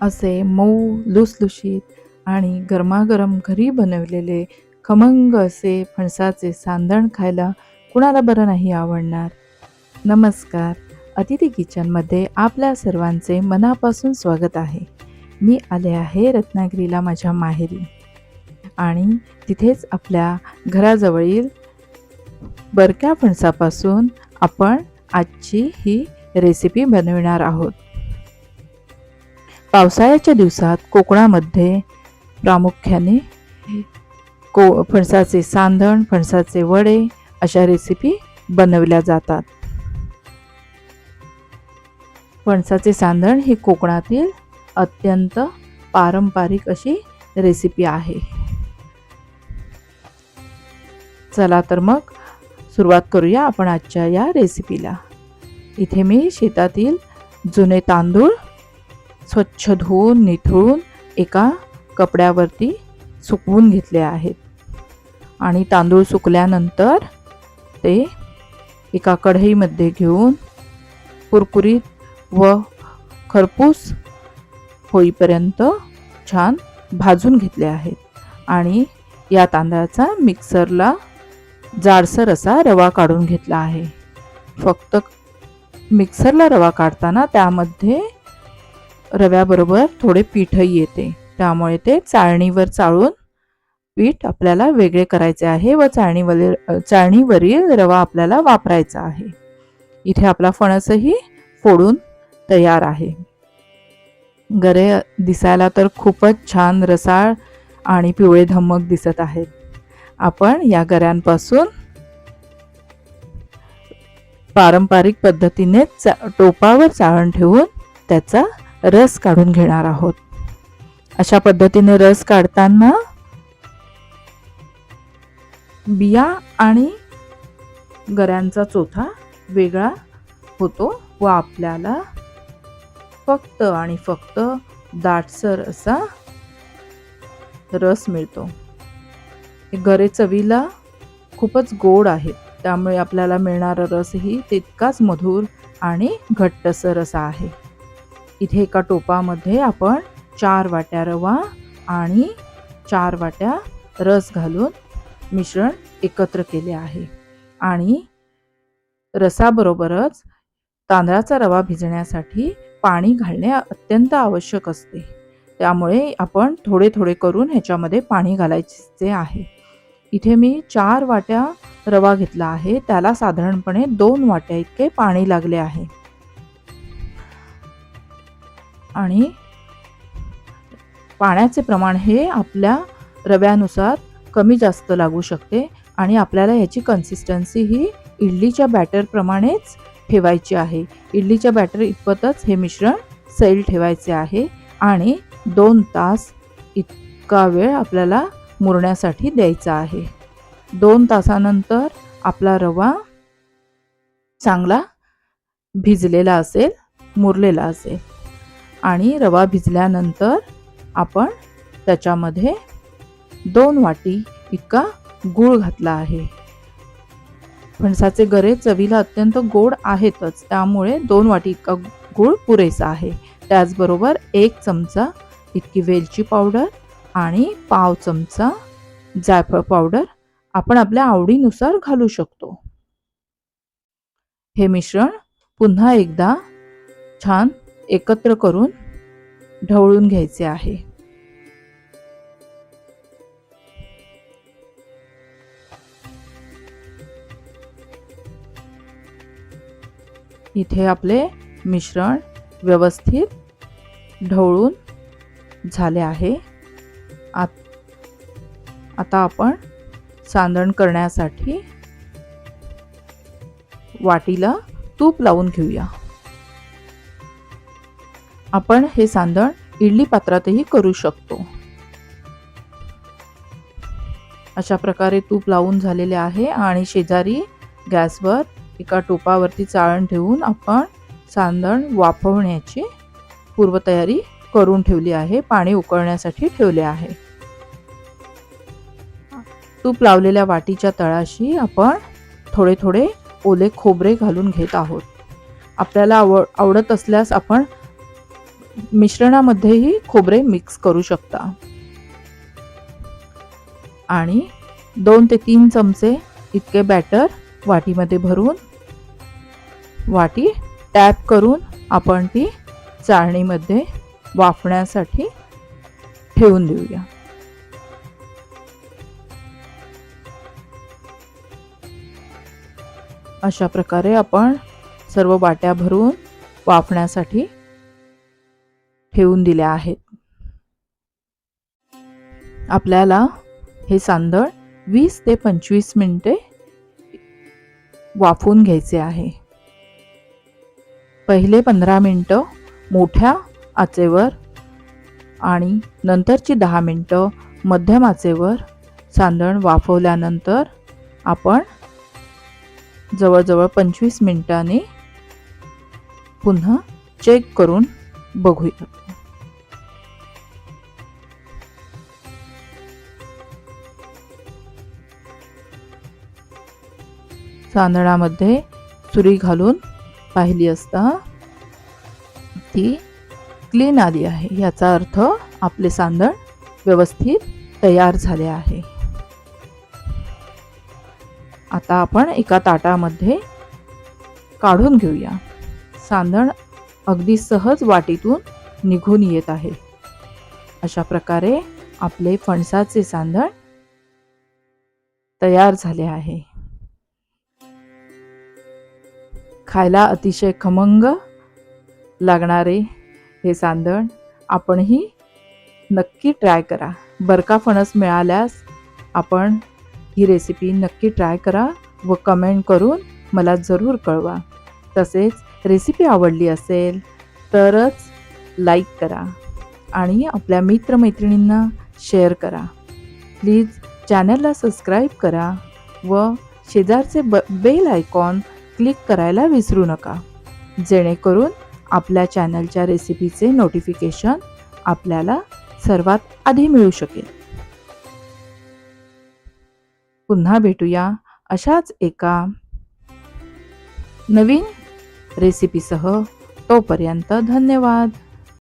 असे मऊ लुसलुशीत आणि गरमागरम घरी बनवलेले खमंग असे फणसाचे सांदण खायला कुणाला बरं नाही आवडणार? नमस्कार. अतिथी किचनमध्ये आपल्या सर्वांचे मनापासून स्वागत आहे. मी आले आहे रत्नागिरीला माझ्या माहेरी. आणि तिथेच आपल्या घराजवळील बरक्या फणसापासून आपण आजची ही रेसिपी बनविणार आहोत. पावसाळ्याच्या दिवसात कोकणामध्ये प्रामुख्याने को फणसाचे सांधण फणसाचे वडे अशा रेसिपी बनवल्या जातात. फणसाचे सांधण ही कोकणातील अत्यंत पारंपरिक अशी रेसिपी आहे. चला तर मग सुरुवात करूया आपण आजच्या या रेसिपीला इथे मी शेतातील जुने तांदूळ स्वच्छ धुवून निथळून एका कपड्यावरती सुकवून घेतले आहेत. आणि तांदूळ सुकल्यानंतर ते एका कढईमध्ये घेऊन कुरकुरीत व खरपूस होईपर्यंत छान भाजून घेतले आहेत. आणि या तांदळाचा मिक्सरला जाडसर असा रवा काढून घेतला आहे. फक्त मिक्सरला रवा काढताना त्यामध्ये रव्याबरोबर थोडे पीठही येते. त्यामुळे ते चाळणीवर चाळून पीठ आपल्याला वेगळे करायचे आहे व चाळणीवरील चाळणीवरील रवा आपल्याला वापरायचा आहे. इथे आपला फणसही फोडून तयार आहे. गरे दिसायला तर खूपच छान रसाळ आणि पिवळे धमक दिसत आहेत. आपण या गऱ्यांपासून पारंपरिक पद्धतीने चा टोपावर चाळण ठेवून त्याचा रस काढून घेणार आहोत. अशा पद्धतीने रस काढताना बिया आणि गऱ्यांचा चोथा वेगळा होतो व आपल्याला फक्त आणि फक्त दाटसर असा रस मिळतो. गरे चवीला खूपच गोड आहेत. त्यामुळे आपल्याला मिळणारा रसही तितकाच मधुर आणि घट्टसर असा आहे. इथे एका टोपामध्ये आपण चार वाट्या रवा आणि चार वाट्या रस घालून मिश्रण एकत्र केले आहे. आणि रसाबरोबरच तांदळाचा रवा भिजण्यासाठी पाणी घालणे अत्यंत आवश्यक असते. त्यामुळे आपण थोडे थोडे करून ह्याच्यामध्ये पाणी घालायचे आहे. इथे मी चार वाट्या रवा घेतला आहे. त्याला साधारणपणे दोन वाट्या इतके पाणी लागले आहे. आणि पाण्याचे प्रमाण हे आपल्या रव्यानुसार कमी जास्त लागू शकते आणि आपल्याला याची कन्सिस्टन्सी ही इडलीच्या बॅटरप्रमाणेच ठेवायची आहे. इडलीच्या बॅटर इतपतच हे मिश्रण सैल ठेवायचे आहे आणि दोन तास इतका वेळ आपल्याला मुरण्यासाठी द्यायचा आहे. दोन तासानंतर आपला रवा चांगला भिजलेला असेल मुरलेला असेल. आणि रवा भिजल्यानंतर आपण त्याच्यामध्ये दोन वाटी इतका गूळ घातला आहे. फणसाचे गरे चवीला अत्यंत गोड आहेतच त्यामुळे दोन वाटी इतका गूळ पुरेसा आहे. त्याचबरोबर एक चमचा इतकी वेलची पावडर आणि पाव चमचा जायफळ पावडर आपण आपल्या आवडीनुसार घालू शकतो. हे मिश्रण पुन्हा एकदा छान एकत्र करून ढवळून घ्यायचे आहे. इथे आपले मिश्रण व्यवस्थित ढवळून झाले आहे. आत आता आपण सांदण करण्यासाठी वाटीला तूप लावून घेऊया. आपण हे सांदण इडली पात्रातही करू शकतो. अशा प्रकारे तूप लावून झालेले आहे आणि शेजारी गॅसवर एका टोपावरती चाळण ठेवून आपण सांदण वाफवण्याची पूर्वतयारी करून ठेवली आहे पाणी उकळण्यासाठी ठेवले आहे. तूप लावलेल्या वाटीच्या तळाशी आपण थोडे थोडे ओले खोबरे घालून घेत आहोत. आपल्याला आवड आवडत असल्यास आपण मिश्रणामध्येही खोबरे मिक्स करू शकता. आणि दोन ते तीन चमचे इतके बॅटर वाटीमध्ये भरून वाटी टॅप करून आपण ती चाळणीमध्ये वाफण्यासाठी ठेवून देऊया. अशा प्रकारे आपण सर्व वाट्या भरून वाफण्यासाठी ठेवून दिल्या आहेत. आपल्याला हे सांदळ वीस ते पंचवीस मिनटे वाफवून घ्यायचे आहे. पहिले पंधरा मिनटं मोठ्या आचेवर आणि नंतरची दहा मिनटं मध्यम आचेवर सांदण वाफवल्यानंतर आपण जवळजवळ पंचवीस मिनटांनी पुन्हा चेक करून बघूया चांदणामध्ये चुरी घालून पाहिली असता ती क्लीन आली आहे. याचा अर्थ आपले सांदण व्यवस्थित तयार झाले आहे. आता आपण एका ताटामध्ये काढून घेऊया. सांदण अगदी सहज वाटीतून निघून येत आहे. अशा प्रकारे आपले फणसाचे सांदण तयार झाले आहे. खायला अतिशय खमंग लागणारे हे सांदण आपणही नक्की ट्राय करा. बरका फणस मिळाल्यास आपण ही रेसिपी नक्की ट्राय करा व कमेंट करून मला जरूर कळवा. तसेच रेसिपी आवडली असेल तरच लाईक करा आणि आपल्या मित्रमैत्रिणींना शेअर करा. प्लीज चॅनलला सबस्क्राईब करा व शेजारचे ब बेल आयकॉन क्लिक करायला विसरू नका. जेणेकरून आपल्या चॅनलच्या रेसिपीचे नोटिफिकेशन आपल्याला सर्वात आधी मिळू शकेल. पुन्हा भेटूया अशाच एका नवीन रेसिपीसह तोपर्यंत धन्यवाद.